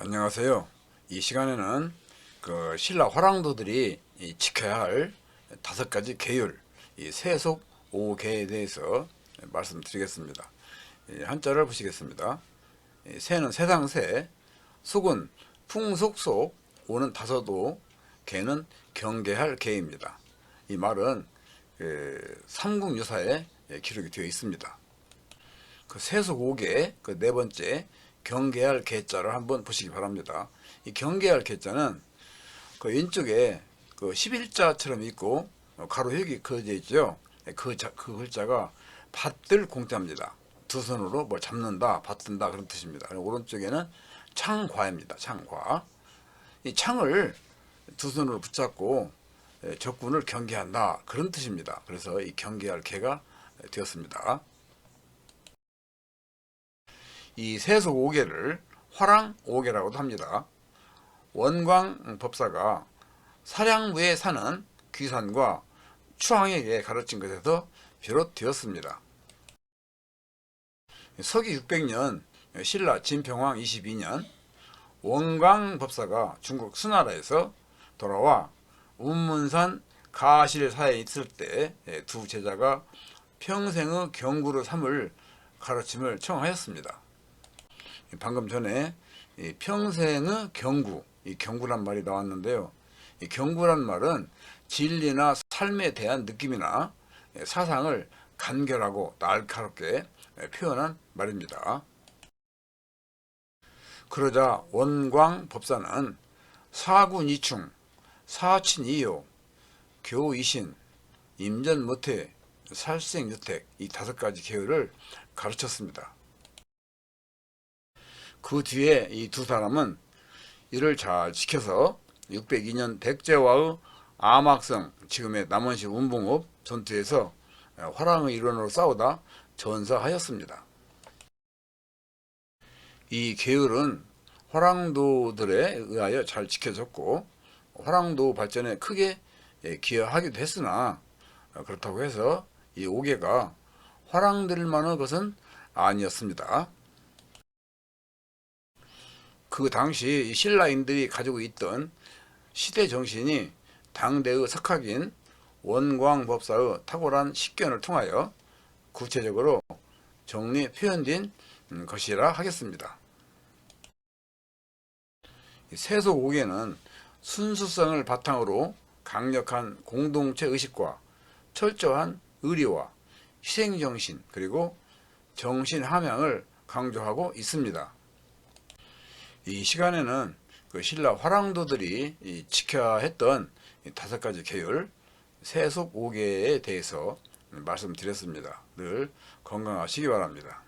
안녕하세요. 이 시간에는 그 신라 화랑도들이 이 지켜야 할 다섯 가지 계율, 이 세속 5계에 대해서 말씀드리겠습니다. 이 한자를 보시겠습니다. 이 세는 세상세, 속은 풍속 속, 오는 다섯오, 계는 경계할 계입니다. 이 말은 그 삼국유사에 기록이 되어 있습니다. 그 세속 5개, 그네 번째 경계할 계자를 한번 보시기 바랍니다. 이 경계할 계자는 그 왼쪽에 그 11자처럼 있고 가로획이 그어져 있죠. 그, 자, 그 글자가 받들 공자입니다. 두 손으로 뭘 잡는다, 받든다 그런 뜻입니다. 오른쪽에는 창과입니다. 창과. 이 창을 두 손으로 붙잡고 예, 적군을 경계한다 그런 뜻입니다. 그래서 이 경계할 개가 되었습니다. 이 세속 5개를 화랑 5개라고도 합니다. 원광 법사가 사량부에 사는 귀산과 추왕에게 가르친 것에서 비롯되었습니다. 서기 600년 신라 진평왕 22년 원광 법사가 중국 수나라에서 돌아와 운문산 가실사에 있을 때 두 제자가 평생의 경구를 삼을 가르침을 청하였습니다. 방금 전에 이 평생의 경구, 이 경구란 말이 나왔는데요. 이 경구란 말은 진리나 삶에 대한 느낌이나 사상을 간결하고 날카롭게 표현한 말입니다. 그러자 원광 법사는 사군이충, 사친이요, 교이신, 임전모태, 살생유택 이 다섯 가지 계율을 가르쳤습니다. 그 뒤에 이 두 사람은 이를 잘 지켜서 602년 백제와의 암악성 지금의 남원시 운봉읍 전투에서 화랑의 일원으로 싸우다 전사하였습니다. 이 계율은 화랑도들에 의하여 잘 지켜졌고 화랑도 발전에 크게 기여하기도 했으나 그렇다고 해서 이 5개가 화랑들만의 것은 아니었습니다. 그 당시 신라인들이 가지고 있던 시대 정신이 당대의 석학인 원광법사의 탁월한 식견을 통하여 구체적으로 정리 표현된 것이라 하겠습니다. 세속 5개는 순수성을 바탕으로 강력한 공동체 의식과 철저한 의리와 희생정신 그리고 정신 함양을 강조하고 있습니다. 이 시간에는 그 신라 화랑도들이 이 지켜야 했던 이 다섯 가지 계율 세속 5개에 대해서 말씀드렸습니다. 늘 건강하시기 바랍니다.